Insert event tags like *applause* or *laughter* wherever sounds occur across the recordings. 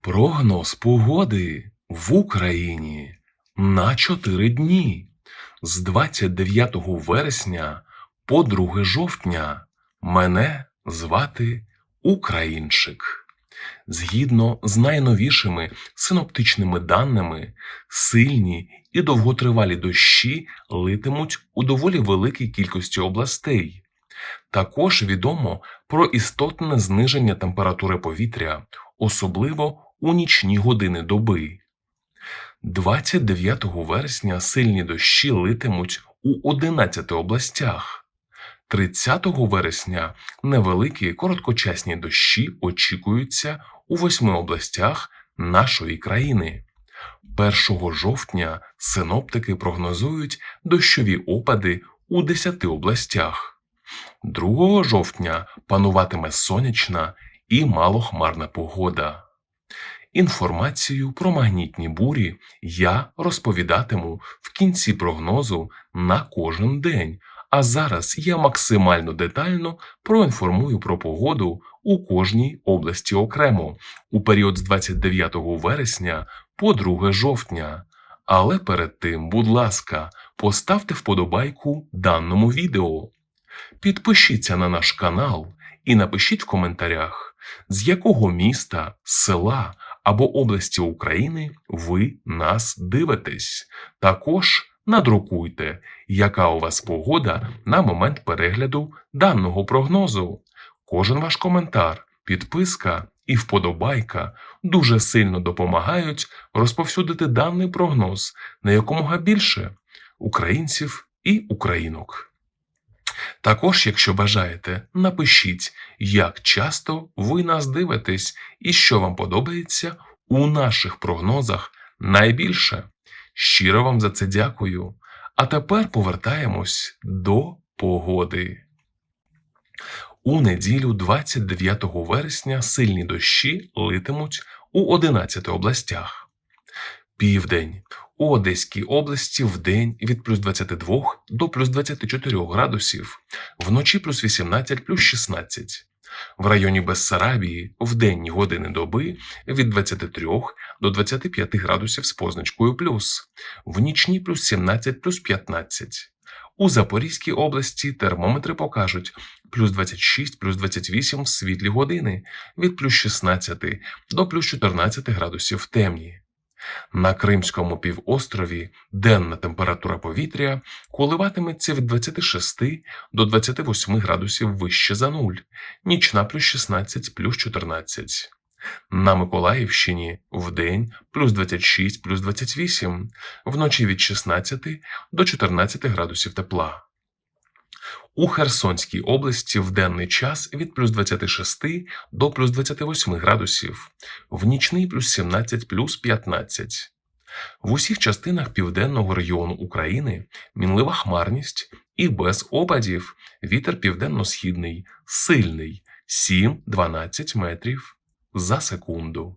Прогноз погоди в Україні на 4 дні з 29 вересня по 2 жовтня. Мене звати Українчик. Згідно з найновішими синоптичними даними, сильні і довготривалі дощі литимуть у доволі великій кількості областей. Також відомо про істотне зниження температури повітря, особливо у нічні години доби. 29 вересня сильні дощі литимуть у 11 областях. 30 вересня невеликі короткочасні дощі очікуються у 8 областях нашої країни. 1 жовтня синоптики прогнозують дощові опади у 10 областях. 2 жовтня пануватиме сонячна і малохмарна погода. Інформацію про магнітні бурі я розповідатиму в кінці прогнозу на кожен день. А зараз я максимально детально проінформую про погоду у кожній області окремо у період з 29 вересня по 2 жовтня. Але перед тим, будь ласка, поставте вподобайку даному відео. Підпишіться на наш канал і напишіть в коментарях, з якого міста, села або області України ви нас дивитесь. Також надрукуйте, яка у вас погода на момент перегляду даного прогнозу. Кожен ваш коментар, підписка і вподобайка дуже сильно допомагають розповсюдити даний прогноз на якомога більше українців і українок. Також, якщо бажаєте, напишіть, як часто ви нас дивитесь і що вам подобається у наших прогнозах найбільше. Щиро вам за це дякую. А тепер повертаємось до погоди. У неділю 29 вересня сильні дощі литимуть у 11 областях. Південь у Одеській області в день від плюс 22 до плюс 24 градусів, вночі плюс 18 плюс 16. В районі Бессарабії в денні години доби від 23 до 25 градусів з позначкою плюс, в нічні плюс 17 плюс 15. У Запорізькій області термометри покажуть плюс 26 плюс 28 в світлі години від плюс 16 до плюс 14 градусів в темні. На Кримському півострові денна температура повітря коливатиметься від 26 до 28 градусів вище за нуль, нічна плюс 16 плюс 14. На Миколаївщині вдень плюс 26 плюс 28, вночі від 16 до 14 градусів тепла. У Херсонській області в денний час від плюс 26 до плюс 28 градусів, в нічний плюс 17 плюс 15. В усіх частинах південного регіону України мінлива хмарність і без опадів вітер південно-східний сильний 7-12 метрів за секунду.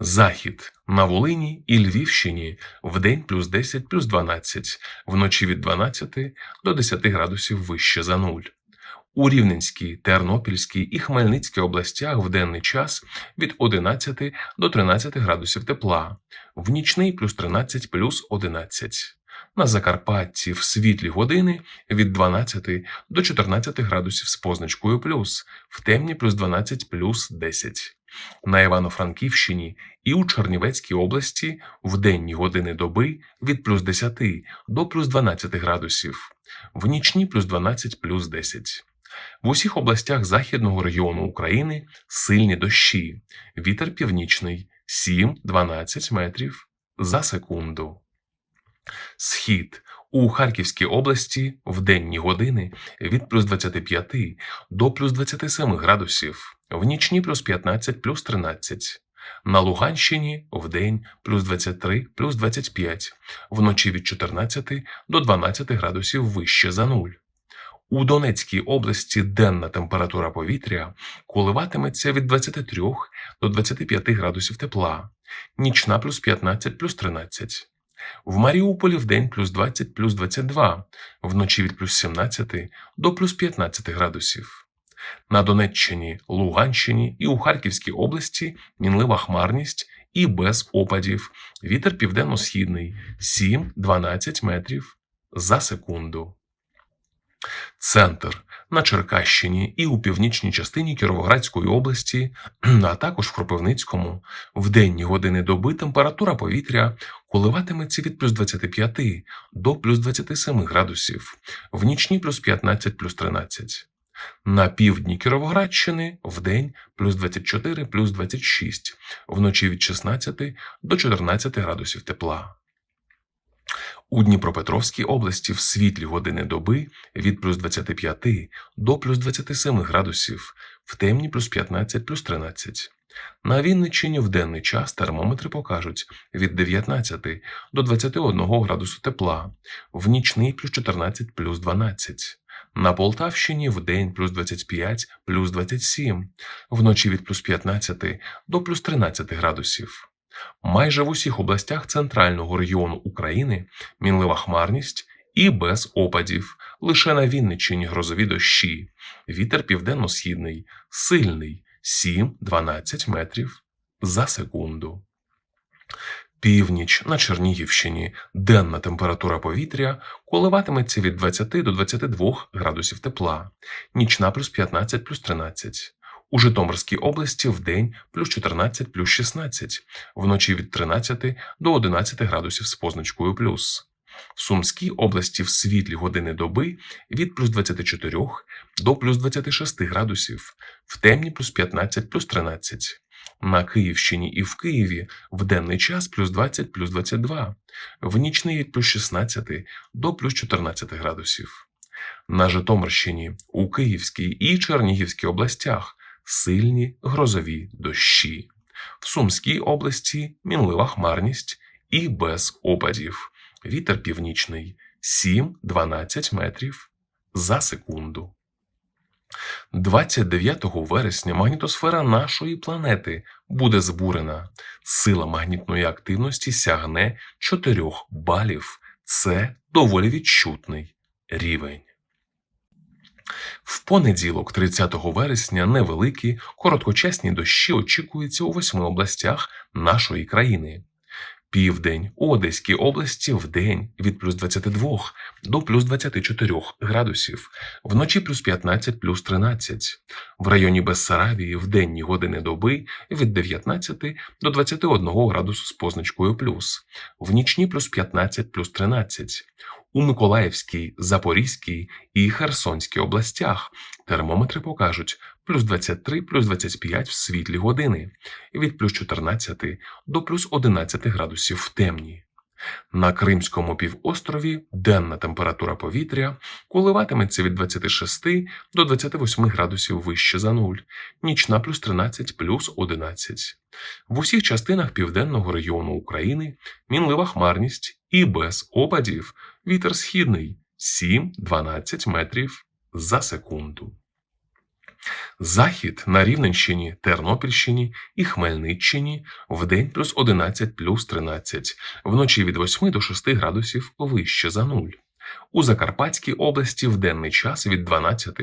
Захід на Волині і Львівщині в день плюс 10 плюс 12, вночі від 12 до 10 градусів вище за нуль. У Рівненській, Тернопільській і Хмельницькій областях в денний час від 11 до 13 градусів тепла, в нічний плюс 13 плюс 11. На Закарпатті в світлі години від 12 до 14 градусів з позначкою плюс, в темні плюс 12 плюс 10. На Івано-Франківщині і у Чернівецькій області в денні години доби від плюс 10 до плюс 12 градусів, в нічні плюс 12 плюс 10. В усіх областях західного регіону України сильні дощі, вітер північний 7-12 метрів за секунду. Схід у Харківській області в денні години від плюс 25 до плюс 27 градусів, в нічні плюс 15 плюс 13. На Луганщині в день плюс 23 плюс 25, вночі від 14 до 12 градусів вище за нуль. У Донецькій області денна температура повітря коливатиметься від 23 до 25 градусів тепла, нічна плюс 15 плюс 13. В Маріуполі в день плюс 20 плюс 22, вночі від плюс 17 до плюс 15 градусів. На Донеччині, Луганщині і у Харківській області мінлива хмарність і без опадів. Вітер південно-східний 7-12 метрів за секунду. Центр на Черкащині і у північній частині Кіровоградської області, *clears throat* а також в Кропивницькому, в денні години доби температура повітря коливатиметься від плюс 25 до плюс 27 градусів, в нічні плюс 15 плюс 13. На півдні Кіровоградщини вдень плюс 24 плюс 26, вночі від 16 до 14 градусів тепла. У Дніпропетровській області в світлі години доби від плюс 25 до плюс 27 градусів, в темні плюс 15 плюс 13. На Вінниччині в денний час термометри покажуть від 19 до 21 градусу тепла, в нічний плюс 14 плюс 12. На Полтавщині в день плюс 25 плюс 27, вночі від плюс 15 до плюс 13 градусів. Майже в усіх областях центрального регіону України мінлива хмарність і без опадів. Лише на Вінниччині грозові дощі. Вітер південно-східний, сильний 7-12 метрів за секунду. Північ на Чернігівщині денна температура повітря коливатиметься від 20 до 22 градусів тепла, нічна плюс 15 плюс 13. У Житомирській області в день плюс 14 плюс 16, вночі від 13 до 11 градусів з позначкою плюс. В Сумській області в світлі години доби від плюс 24 до плюс 26 градусів, в темні плюс 15 плюс 13. На Київщині і в Києві в денний час плюс 20 плюс 22, в нічний від плюс 16 до плюс 14 градусів. На Житомирщині, у Київській і Чернігівській областях сильні грозові дощі. В Сумській області мінлива хмарність і без опадів. Вітер північний 7-12 метрів за секунду. 29 вересня магнітосфера нашої планети буде збурена. Сила магнітної активності сягне 4 балів. Це доволі відчутний рівень. Понеділок, 30 вересня, невеликі, короткочасні дощі очікуються у восьми областях нашої країни. Південь у Одеській області в день від плюс 22 до плюс 24 градусів, вночі плюс 15 плюс 13. В районі Бессарабії в денні години доби від 19 до 21 градусу з позначкою плюс, в нічні плюс 15 плюс 13. У Миколаївській, Запорізькій і Херсонській областях термометри покажуть плюс 23 плюс 25 в світлі години, від плюс 14 до плюс 11 градусів в темні. На Кримському півострові денна температура повітря коливатиметься від 26 до 28 градусів вище за нуль, нічна плюс 13 плюс 11. В усіх частинах південного регіону України мінлива хмарність і без опадів вітер східний 7-12 метрів за секунду. Захід на Рівненщині, Тернопільщині і Хмельниччині в плюс 11 плюс 13, вночі від 8 до 6 градусів вище за нуль. У Закарпатській області в денний час від 12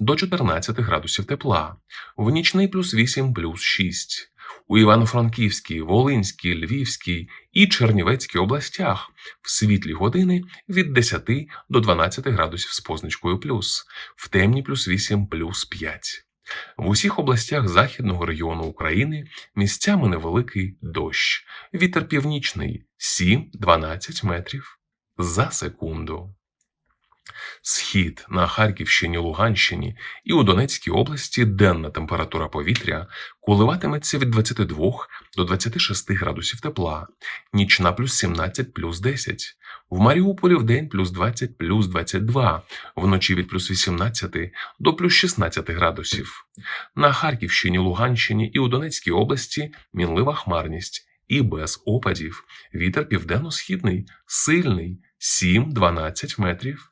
до 14 градусів тепла, в нічний плюс 8 плюс 6. У Івано-Франківській, Волинській, Львівській і Чернівецькій областях в світлі години від 10 до 12 градусів з позначкою плюс, в темні плюс 8 плюс 5. В усіх областях західного регіону України місцями невеликий дощ, вітер північний 7-12 метрів за секунду. Схід на Харківщині, Луганщині і у Донецькій області денна температура повітря коливатиметься від 22 до 26 градусів тепла, нічна плюс 17 плюс 10. В Маріуполі в день плюс 20 плюс 22, вночі від плюс 18 до плюс 16 градусів. На Харківщині, Луганщині і у Донецькій області мінлива хмарність і без опадів. Вітер південно-східний, сильний 7-12 метрів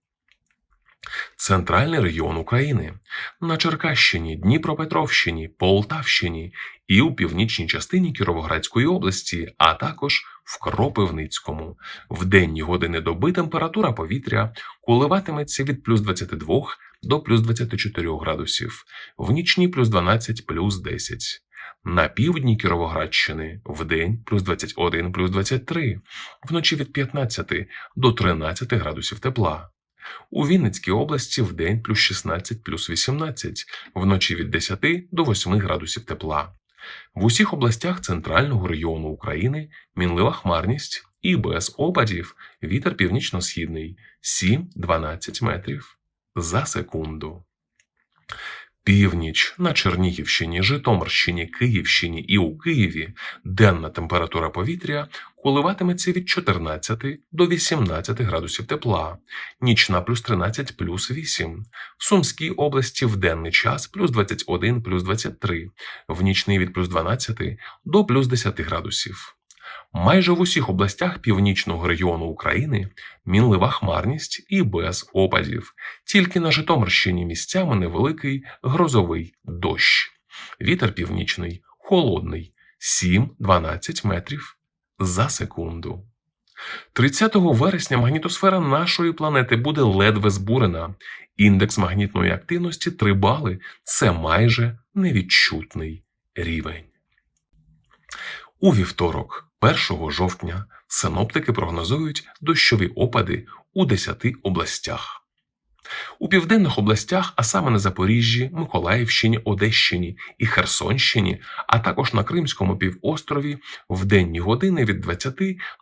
Центральний регіон України на Черкащині, Дніпропетровщині, Полтавщині і у північній частині Кіровоградської області, а також в Кропивницькому. В денні години доби температура повітря коливатиметься від плюс 22 до плюс 24 градусів, в нічні плюс 12 плюс 10. На півдні Кіровоградщини в день плюс 21 плюс 23, вночі від 15 до 13 градусів тепла. У Вінницькій області в день плюс 16 плюс 18, вночі від 10 до 8 градусів тепла. В усіх областях центрального регіону України мінлива хмарність і без опадів вітер північно-східний 7-12 метрів за секунду. Північ на Чернігівщині, Житомирщині, Київщині і у Києві денна температура повітря коливатиметься від 14 до 18 градусів тепла, нічна плюс 13 плюс 8. В Сумській області в денний час плюс 21 плюс 23, в нічний від плюс 12 до плюс 10 градусів. Майже в усіх областях північного регіону України мінлива хмарність і без опадів. Тільки на Житомирщині місцями невеликий грозовий дощ. Вітер північний, холодний 7-12 метрів за секунду. 30 вересня магнітосфера нашої планети буде ледве збурена. Індекс магнітної активності 3 бали це майже невідчутний рівень. У вівторок, 1 жовтня, синоптики прогнозують дощові опади у 10 областях. У південних областях, а саме на Запоріжжі, Миколаївщині, Одещині і Херсонщині, а також на Кримському півострові, в денні години від 20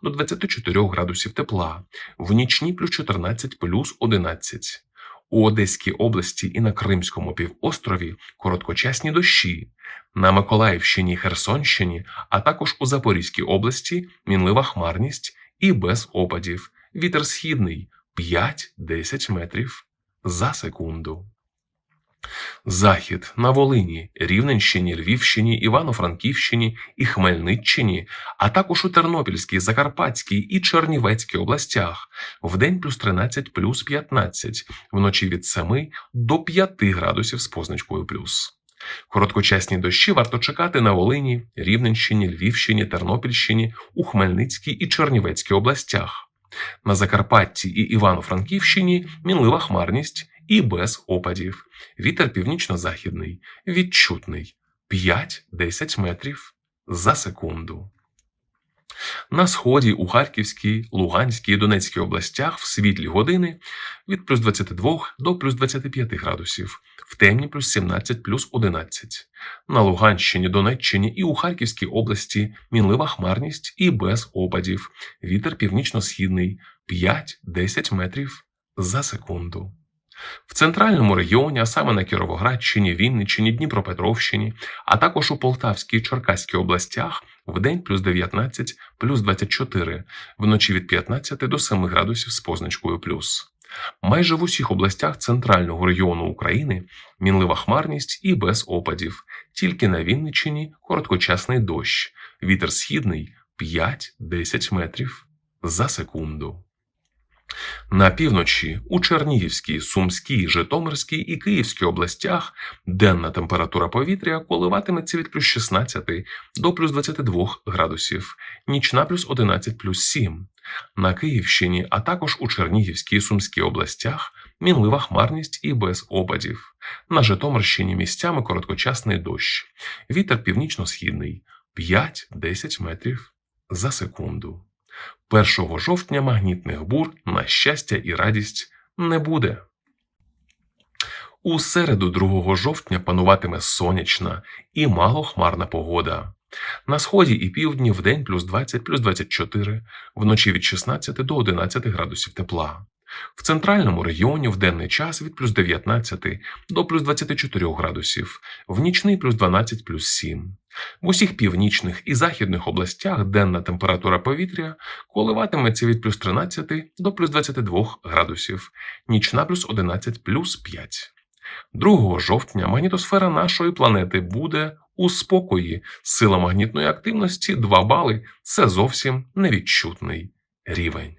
до 24 градусів тепла, в нічні плюс 14 плюс 11. У Одеській області і на Кримському півострові короткочасні дощі, на Миколаївщині Херсонщині, а також у Запорізькій області мінлива хмарність і без опадів, вітер східний 5-10 метрів за секунду. Захід на Волині, Рівненщині, Львівщині, Івано-Франківщині і Хмельниччині, а також у Тернопільській, Закарпатській і Чернівецькій областях в день плюс 13 плюс 15, вночі від 7 до 5 градусів з позначкою плюс. Короткочасні дощі варто чекати на Волині, Рівненщині, Львівщині, Тернопільщині, у Хмельницькій і Чернівецькій областях. На Закарпатті і Івано-Франківщині мінлива хмарність і без опадів. Вітер північно-західний, відчутний 5-10 метрів за секунду. На сході у Харківській, Луганській і Донецькій областях в світлі години від плюс 22 до плюс 25 градусів, в темні плюс 17 плюс 11. На Луганщині, Донеччині і у Харківській області мінлива хмарність і без опадів. Вітер північно-східний 5-10 метрів за секунду. В центральному регіоні, а саме на Кіровоградщині, Вінниччині, Дніпропетровщині, а також у Полтавській і Черкаській областях в день плюс 19, плюс 24, вночі від 15 до 7 градусів з позначкою плюс. Майже в усіх областях центрального регіону України мінлива хмарність і без опадів, тільки на Вінниччині короткочасний дощ, вітер східний 5-10 метрів за секунду. На півночі у Чернігівській, Сумській, Житомирській і Київській областях денна температура повітря коливатиметься від плюс 16 до плюс 22 градусів, нічна плюс 11 плюс 7. На Київщині, а також у Чернігівській і Сумській областях мінлива хмарність і без опадів. На Житомирщині місцями короткочасний дощ. Вітер північно-східний 5-10 метрів за секунду. 1 жовтня магнітних бур, на щастя і радість, не буде. У середу 2 жовтня пануватиме сонячна і малохмарна погода. На сході і півдні в день плюс 20 плюс 24, вночі від 16 до 11 градусів тепла. В центральному регіоні в денний час від плюс 19 до плюс 24 градусів, в нічний плюс 12 плюс 7. В усіх північних і західних областях денна температура повітря коливатиметься від плюс 13 до плюс 22 градусів, нічна плюс 11 плюс 5. 2 жовтня магнітосфера нашої планети буде у спокої. Сила магнітної активності 2 бали це зовсім невідчутний рівень.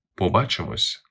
побачимось.